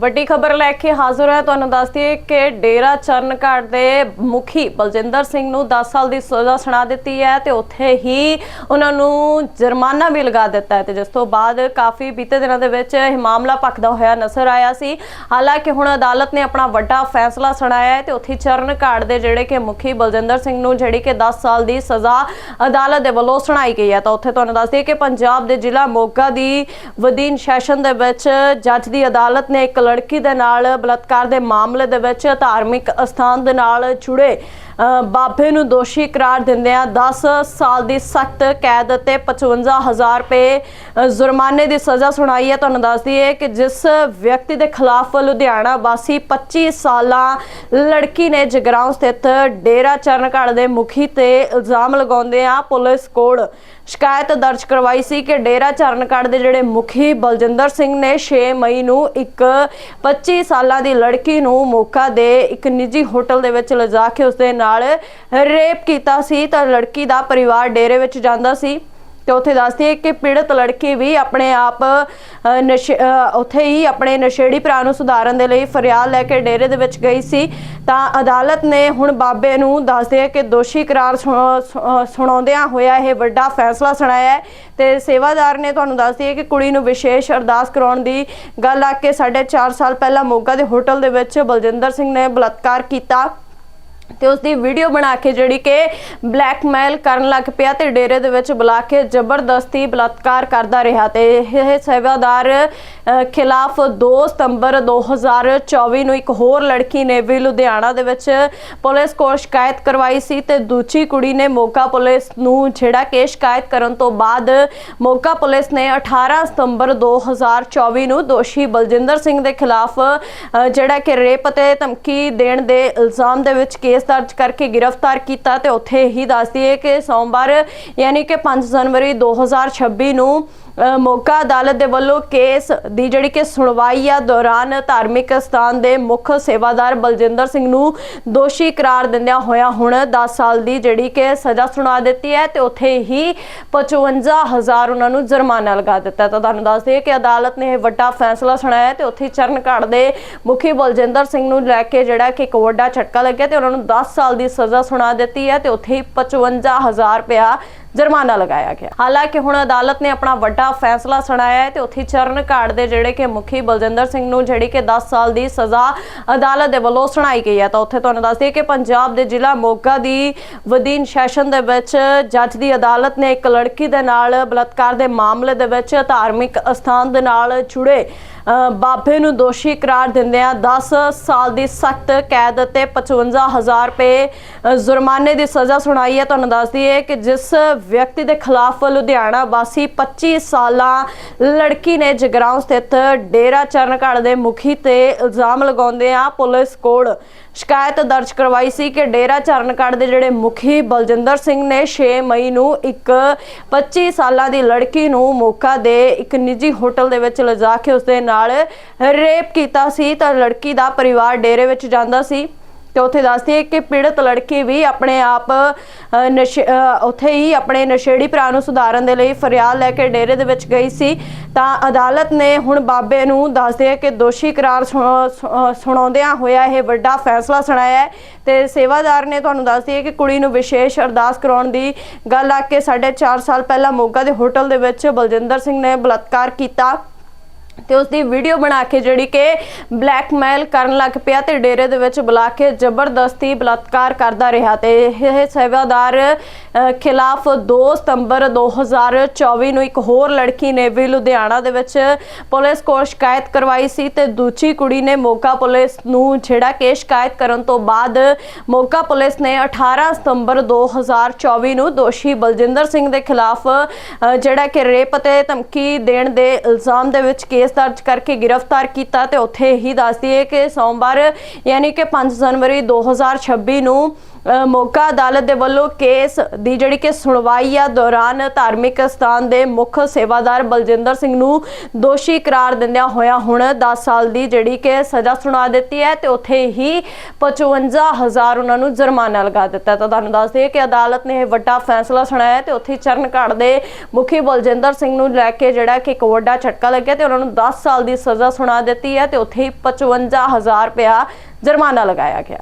ਵੱਡੀ ਖਬਰ ਲੈ ਕੇ ਹਾਜ਼ਰ ਹੈ ਤੁਹਾਨੂੰ ਦੱਸ ਦਈਏ ਕਿ ਡੇਰਾ ਚਰਨਘਾਟ ਦੇ ਮੁਖੀ ਬਲਜਿੰਦਰ ਸਿੰਘ ਨੂੰ 10 ਸਾਲ ਦੀ ਸਜ਼ਾ ਸੁਣਾ ਦਿੱਤੀ ਹੈ ਤੇ ਉੱਥੇ ਹੀ ਉਹਨਾਂ ਨੂੰ ਜੁਰਮਾਨਾ ਵੀ ਲਗਾ ਦਿੱਤਾ ਹੈ ਤੇ ਜਿਸ ਤੋਂ ਬਾਅਦ ਕਾਫੀ ਬੀਤੇ ਦਿਨਾਂ ਦੇ ਵਿੱਚ ਇਹ ਮਾਮਲਾ ਭਖਦਾ ਹੋਇਆ ਨਜ਼ਰ ਆਇਆ ਸੀ। ਹਾਲਾਂਕਿ ਹੁਣ ਅਦਾਲਤ ਨੇ ਆਪਣਾ ਵੱਡਾ ਫੈਸਲਾ ਸੁਣਾਇਆ ਹੈ ਤੇ ਉੱਥੇ ਚਰਨਘਾਟ ਦੇ ਜਿਹੜੇ ਕਿ ਮੁਖੀ ਬਲਜਿੰਦਰ ਸਿੰਘ ਨੂੰ ਜਿਹੜੀ ਕਿ 10 ਸਾਲ ਦੀ ਸਜ਼ਾ ਅਦਾਲਤ ਦੇ ਵੱਲੋਂ ਸੁਣਾਈ ਗਈ ਹੈ। ਤਾਂ ਉੱਥੇ ਤੁਹਾਨੂੰ ਦੱਸ ਦਈਏ ਕਿ ਪੰਜਾਬ ਦੇ ਜ਼ਿਲ੍ਹਾ ਮੋਗਾ ਦੀ ਵਦੀਨ ਸੈਸ਼ਨ ਦੇ ਵਿੱਚ ਜੱਜ ਦੀ ਅਦਾਲਤ ਨੇ ਇੱਕ ਲੜਕੀ ਦੇ ਨਾਲ ਬਲਾਤਕਾਰ ਦੇ ਮਾਮਲੇ ਦੇ ਵਿੱਚ ਧਾਰਮਿਕ ਅਸਥਾਨ ਦੇ ਨਾਲ ਜੁੜੇ ਬਾਬੇ ਨੂੰ ਦੋਸ਼ੀ ਕਰਾਰ ਦਿੰਦਿਆਂ 10 ਸਾਲ ਦੀ ਸਖਤ ਕੈਦ ਅਤੇ 55000 ਰੁਪਏ ਜੁਰਮਾਨੇ ਦੀ ਸਜ਼ਾ ਸੁਣਾਈ ਹੈ। ਤੁਹਾਨੂੰ ਦੱਸ ਦਈਏ ਕਿ ਜਿਸ ਵਿਅਕਤੀ ਦੇ ਖਿਲਾਫ ਲੁਧਿਆਣਾ ਵਾਸੀ 25 ਸਾਲਾਂ ਲੜਕੀ ਨੇ ਜਗਰਾਉਂ ਸਥਿਤ ਡੇਰਾ ਚਰਨਘਾਟ ਦੇ ਮੁਖੀ ਤੇ ਇਲਜ਼ਾਮ ਲਗਾਉਂਦੇ ਆ ਪੁਲਿਸ ਕੋਲ ਸ਼ਿਕਾਇਤ ਦਰਜ ਕਰਵਾਈ ਸੀ ਕਿ ਡੇਰਾ ਚਰਨਘਾਟ ਦੇ ਜਿਹੜੇ ਮੁਖੀ ਬਲਜਿੰਦਰ ਸਿੰਘ ਨੇ 6 ਮਈ ਨੂੰ ਇੱਕ 25 ਸਾਲਾਂ ਦੀ ਲੜਕੀ ਨੂੰ ਮੋਕਾ ਦੇ ਇੱਕ ਨਿੱਜੀ ਹੋਟਲ ਦੇ ਵਿੱਚ ਲਿਜਾ ਕੇ ਉਸਦੇ ਨਾਲ ਰੇਪ ਕੀਤਾ ਸੀ ਤਾਂ ਲੜਕੀ ਦਾ ਪਰਿਵਾਰ ਡੇਰੇ ਵਿੱਚ ਜਾਂਦਾ ਸੀ। ਤੇ ਉੱਥੇ ਦੱਸਦੀ ਹੈ ਕਿ ਪੀੜਤ ਲੜਕੀ ਵੀ ਆਪਣੇ ਆਪ ਨਸ਼ੇ ਉੱਥੇ ਹੀ ਆਪਣੇ ਨਸ਼ੇੜੀ ਭਰਾ ਨੂੰ ਸੁਧਾਰਨ ਦੇ ਲਈ ਫਰਿਆਦ ਲੈ ਕੇ ਡੇਰੇ ਦੇ ਵਿੱਚ ਗਈ ਸੀ। ਤਾਂ ਅਦਾਲਤ ਨੇ ਹੁਣ ਬਾਬੇ ਨੂੰ ਦੱਸਦੇ ਹੈ ਕਿ ਦੋਸ਼ੀ ਕਰਾਰ ਸੁਣਾ- ਸੁਣਾਉਂਦਿਆਂ ਹੋਇਆ ਇਹ ਵੱਡਾ ਫੈਸਲਾ ਸੁਣਾਇਆ ਹੈ। ਤੇ ਸੇਵਾਦਾਰ ਨੇ ਤੁਹਾਨੂੰ ਦੱਸਦੀ ਹੈ ਕਿ ਕੁੜੀ ਨੂੰ ਵਿਸ਼ੇਸ਼ ਅਰਦਾਸ ਕਰਾਉਣ ਦੀ ਗੱਲ ਆ ਕੇ ਸਾਢੇ ਚਾਰ ਸਾਲ ਪਹਿਲਾਂ ਮੋਗਾ ਦੇ ਹੋਟਲ ਦੇ ਵਿੱਚ ਬਲਜਿੰਦਰ ਸਿੰਘ ਨੇ ਬਲਾਤਕਾਰ ਕੀਤਾ। ਤੇ ਉਸ ਦੀ ਵੀਡੀਓ ਬਣਾ ਕੇ ਜਿਹੜੀ ਕਿ ਬਲੈਕਮੇਲ ਕਰਨ ਲੱਗ ਪਿਆ ਤੇ ਡੇਰੇ ਦੇ ਵਿੱਚ ਬੁਲਾ ਕੇ ਜ਼ਬਰਦਸਤੀ ਬਲਾਤਕਾਰ ਕਰਦਾ ਰਿਹਾ ਤੇ ਇਹ ਸੇਵਾਦਾਰ ਖਿਲਾਫ 2 ਸਤੰਬਰ 2024 ਨੂੰ ਇੱਕ ਹੋਰ ਲੜਕੀ ਨੇ ਵੀ ਲੁਧਿਆਣਾ ਦੇ ਵਿੱਚ ਪੁਲਿਸ ਕੋਲ ਸ਼ਿਕਾਇਤ ਕਰਵਾਈ ਸੀ ਤੇ ਦੂਜੀ ਕੁੜੀ ਨੇ ਮੋਗਾ ਪੁਲਿਸ ਨੂੰ ਜਿਹੜਾ ਕਿ ਸ਼ਿਕਾਇਤ ਕਰਨ ਤੋਂ ਬਾਅਦ ਮੋਗਾ ਪੁਲਿਸ ਨੇ 18 ਸਤੰਬਰ 2024 ਨੂੰ ਦੋਸ਼ੀ ਬਲਜਿੰਦਰ ਸਿੰਘ ਦੇ ਖਿਲਾਫ ਜਿਹੜਾ ਕਿ ਰੇਪ ਅਤੇ ਧਮਕੀ ਦੇਣ ਦੇ ਇਲਜ਼ਾਮ ਦੇ ਵਿੱਚ ਕੇਸ ਦਰਜ ਕਰਕੇ ਗ੍ਰਿਫਤਾਰ ਕੀਤਾ ਤੇ ਉੱਥੇ ਹੀ ਦੱਸਦੀ ਹੈ ਕਿ ਸੋਮਵਾਰ, ਯਾਨੀ ਕਿ 5 ਜਨਵਰੀ 2026 ਨੂੰ ਅ, ਅਦਾਲਤ ਦੇ ਵੱਲੋਂ ਕੇਸ ਦੀ ਜਿਹੜੀ ਕਿ ਸੁਣਵਾਈ ਆ ਦੌਰਾਨ ਧਾਰਮਿਕ ਸਥਾਨ ਦੇ ਮੁੱਖ ਸੇਵਾਦਾਰ ਬਲਜਿੰਦਰ ਸਿੰਘ ਨੂੰ ਦੋਸ਼ੀ ਕਰਾਰ ਦਿੰਦਿਆਂ ਹੋਇਆ ਹੁਣ 10 ਸਾਲ ਦੀ ਜਿਹੜੀ ਕਿ ਸਜ਼ਾ ਸੁਣਾ ਦਿੱਤੀ ਹੈ ਤੇ ਉੱਥੇ ਹੀ 55000 ਉਹਨਾਂ ਨੂੰ ਜੁਰਮਾਨਾ ਲਗਾ ਦਿੱਤਾ ਤਾਂ ਤੁਹਾਨੂੰ ਦੱਸ ਦਈਏ ਕਿ ਅਦਾਲਤ ਨੇ ਇਹ ਵੱਡਾ ਫੈਸਲਾ ਸੁਣਾਇਆ ਤੇ ਉੱਥੇ ਚਰਨਘਾਟ ਦੇ ਮੁਖੀ ਬਲਜਿੰਦਰ ਸਿੰਘ ਨੂੰ ਲੈ ਕੇ ਜਿਹੜਾ ਕਿ ਇੱਕ ਵੱਡਾ ਝਟਕਾ ਲੱਗਿਆ ਤੇ ਉਹਨਾਂ ਨੂੰ 10 ਸਾਲ ਦੀ ਸਜ਼ਾ ਸੁਣਾ ਦਿੱਤੀ ਹੈ ਤੇ ਉੱਥੇ ਹੀ 55000 ਰੁਪਇਆ ਜੁਰਮਾਨਾ ਲਗਾਇਆ ਗਿਆ। ਹਾਲਾਂਕਿ ਹੁਣ ਅਦਾਲਤ ਨੇ ਆਪਣਾ ਵੱਡਾ ਫੈਸਲਾ ਸੁਣਾਇਆ ਹੈ ਤੇ ਉੱਥੇ ਚਰਨਘਾਟ ਦੇ ਜਿਹੜੇ ਕਿ ਮੁਖੀ ਬਲਜਿੰਦਰ ਸਿੰਘ ਨੂੰ ਜਿਹੜੀ ਕਿ 10 ਸਾਲ ਦੀ ਸਜ਼ਾ ਅਦਾਲਤ ਦੇ ਵੱਲੋਂ ਸੁਣਾਈ ਗਈ ਹੈ। ਤਾਂ ਉੱਥੇ ਤੁਹਾਨੂੰ ਦੱਸ ਦਈਏ ਕਿ ਪੰਜਾਬ ਦੇ ਜ਼ਿਲ੍ਹਾ ਮੋਗਾ ਦੀ ਵਦੀਨ ਸੈਸ਼ਨ ਦੇ ਵਿੱਚ ਜੱਜ ਦੀ ਅਦਾਲਤ ਨੇ ਇੱਕ ਲੜਕੀ ਦੇ ਨਾਲ ਬਲਾਤਕਾਰ ਦੇ ਮਾਮਲੇ ਦੇ ਵਿੱਚ ਧਾਰਮਿਕ ਅਸਥਾਨ ਦੇ ਨਾਲ ਜੁੜੇ ਬਾਬੇ ਨੂੰ ਦੋਸ਼ੀ ਕਰਾਰ ਦਿੰਦਿਆਂ 10 ਸਾਲ ਦੀ ਸਖਤ ਕੈਦ ਅਤੇ 55000 ਰੁਪਏ ਜੁਰਮਾਨੇ ਦੀ ਸਜ਼ਾ ਸੁਣਾਈ ਹੈ। ਤੁਹਾਨੂੰ ਦੱਸ ਦਈਏ ਕਿ ਜਿਸ ਵਿਅਕਤੀ ਦੇ ਖਿਲਾਫ ਲੁਧਿਆਣਾ ਵਾਸੀ 25 ਸਾਲਾਂ ਲੜਕੀ ਨੇ ਜਗਰਾਉਂ ਸਥਿਤ ਡੇਰਾ ਚਰਨਘਾਟ ਦੇ ਮੁਖੀ ਤੇ ਇਲਜ਼ਾਮ ਲਗਾਉਂਦੇ ਆ ਪੁਲਿਸ ਕੋਲ ਸ਼ਿਕਾਇਤ ਦਰਜ ਕਰਵਾਈ ਸੀ ਕਿ ਡੇਰਾ ਚਰਨਘਾਟ ਦੇ ਜਿਹੜੇ ਮੁਖੀ ਬਲਜਿੰਦਰ ਸਿੰਘ ਨੇ 6 ਮਈ ਨੂੰ ਇੱਕ 25 ਸਾਲਾਂ ਦੀ ਲੜਕੀ ਨੂੰ ਮੋਕਾ ਦੇ ਇੱਕ ਨਿੱਜੀ ਹੋਟਲ ਦੇ ਵਿੱਚ ਲਿਜਾ ਕੇ ਉਸਦੇ ਨਾਲ ਰੇਪ ਕੀਤਾ ਸੀ ਤਾਂ ਲੜਕੀ ਦਾ ਪਰਿਵਾਰ ਡੇਰੇ ਵਿੱਚ ਜਾਂਦਾ ਸੀ। ਤੇ ਉੱਥੇ ਦੱਸਦੀ ਹੈ ਕਿ ਪੀੜਤ ਲੜਕੀ ਵੀ ਆਪਣੇ ਆਪ ਨਸ਼ੇ ਉੱਥੇ ਹੀ ਆਪਣੇ ਨਸ਼ੇੜੀ ਭਰਾ ਨੂੰ ਸੁਧਾਰਨ ਦੇ ਲਈ ਫਰਿਆਦ ਲੈ ਕੇ ਡੇਰੇ ਦੇ ਵਿੱਚ ਗਈ ਸੀ। ਤਾਂ ਅਦਾਲਤ ਨੇ ਹੁਣ ਬਾਬੇ ਨੂੰ ਦੱਸਦੇ ਹੈ ਕਿ ਦੋਸ਼ੀ ਕਰਾਰ ਸੁਣਾ- ਸੁਣਾਉਂਦਿਆਂ ਹੋਇਆ ਇਹ ਵੱਡਾ ਫੈਸਲਾ ਸੁਣਾਇਆ ਹੈ। ਤੇ ਸੇਵਾਦਾਰ ਨੇ ਤੁਹਾਨੂੰ ਦੱਸਦੀ ਹੈ ਕਿ ਕੁੜੀ ਨੂੰ ਵਿਸ਼ੇਸ਼ ਅਰਦਾਸ ਕਰਾਉਣ ਦੀ ਗੱਲ ਆ ਕੇ ਸਾਢੇ ਚਾਰ ਸਾਲ ਪਹਿਲਾਂ ਮੋਗਾ ਦੇ ਹੋਟਲ ਦੇ ਵਿੱਚ ਬਲਜਿੰਦਰ ਸਿੰਘ ਨੇ ਬਲਾਤਕਾਰ ਕੀਤਾ। ਤੇ ਉਸ ਦੀ ਵੀਡੀਓ ਬਣਾ ਕੇ ਜਿਹੜੀ ਕਿ ਬਲੈਕਮੇਲ ਕਰਨ ਲੱਗ ਪਿਆ ਤੇ ਡੇਰੇ ਦੇ ਵਿੱਚ ਬੁਲਾ ਕੇ ਜ਼ਬਰਦਸਤੀ ਬਲਾਤਕਾਰ ਕਰਦਾ ਰਿਹਾ ਤੇ ਇਹ ਸੇਵਾਦਾਰ ਖਿਲਾਫ 2 ਸਤੰਬਰ 2024 ਨੂੰ ਇੱਕ ਹੋਰ ਲੜਕੀ ਨੇ ਵੀ ਲੁਧਿਆਣਾ ਦੇ ਵਿੱਚ ਪੁਲਿਸ ਕੋਲ ਸ਼ਿਕਾਇਤ ਕਰਵਾਈ ਸੀ ਤੇ ਦੂਜੀ ਕੁੜੀ ਨੇ ਮੋਗਾ ਪੁਲਿਸ ਨੂੰ ਜਿਹੜਾ ਕਿ ਸ਼ਿਕਾਇਤ ਕਰਨ ਤੋਂ ਬਾਅਦ ਮੋਗਾ ਪੁਲਿਸ ਨੇ 18 ਸਤੰਬਰ 2024 ਨੂੰ ਦੋਸ਼ੀ ਬਲਜਿੰਦਰ ਸਿੰਘ ਦੇ ਖਿਲਾਫ ਜਿਹੜਾ ਕਿ ਰੇਪ ਅਤੇ ਧਮਕੀ ਦੇਣ ਦੇ ਇਲਜ਼ਾਮ ਦੇ ਵਿੱਚ ਕੇਸ ਦਰਜ ਕਰਕੇ ਗ੍ਰਿਫਤਾਰ ਕੀਤਾ ਤੇ ਉੱਥੇ ਹੀ ਦੱਸਦੀ ਹੈ ਕਿ ਸੋਮਵਾਰ, ਯਾਨੀ ਕਿ 5 ਜਨਵਰੀ 2026 ਨੂੰ ਅ, ਅਦਾਲਤ ਦੇ ਵੱਲੋਂ ਕੇਸ ਦੀ ਜਿਹੜੀ ਕਿ ਸੁਣਵਾਈ ਆ ਦੌਰਾਨ ਧਾਰਮਿਕ ਸਥਾਨ ਦੇ ਮੁੱਖ ਸੇਵਾਦਾਰ ਬਲਜਿੰਦਰ ਸਿੰਘ ਨੂੰ ਦੋਸ਼ੀ ਕਰਾਰ ਦਿੰਦਿਆਂ ਹੋਇਆ ਹੁਣ 10 ਸਾਲ ਦੀ ਜਿਹੜੀ ਕਿ ਸਜ਼ਾ ਸੁਣਾ ਦਿੱਤੀ ਹੈ ਤੇ ਉੱਥੇ ਹੀ 55000 ਉਹਨਾਂ ਨੂੰ ਜੁਰਮਾਨਾ ਲਗਾ ਦਿੱਤਾ ਤਾਂ ਤੁਹਾਨੂੰ ਦੱਸ ਦਈਏ ਕਿ ਅਦਾਲਤ ਨੇ ਇਹ ਵੱਡਾ ਫੈਸਲਾ ਸੁਣਾਇਆ ਹੈ ਤੇ ਉੱਥੇ ਚਰਨਘਾਟ ਦੇ ਮੁਖੀ ਬਲਜਿੰਦਰ ਸਿੰਘ ਨੂੰ ਲੈ ਕੇ ਜਿਹੜਾ ਕਿ ਇੱਕ ਵੱਡਾ ਝਟਕਾ ਲੱਗਿਆ ਤੇ ਉਹਨਾਂ ਨੂੰ 10 ਸਾਲ ਦੀ ਸਜ਼ਾ ਸੁਣਾ ਦਿੱਤੀ ਹੈ ਤੇ ਉੱਥੇ ਹੀ 55000 ਰੁਪਇਆ ਜੁਰਮਾਨਾ ਲਗਾਇਆ ਗਿਆ।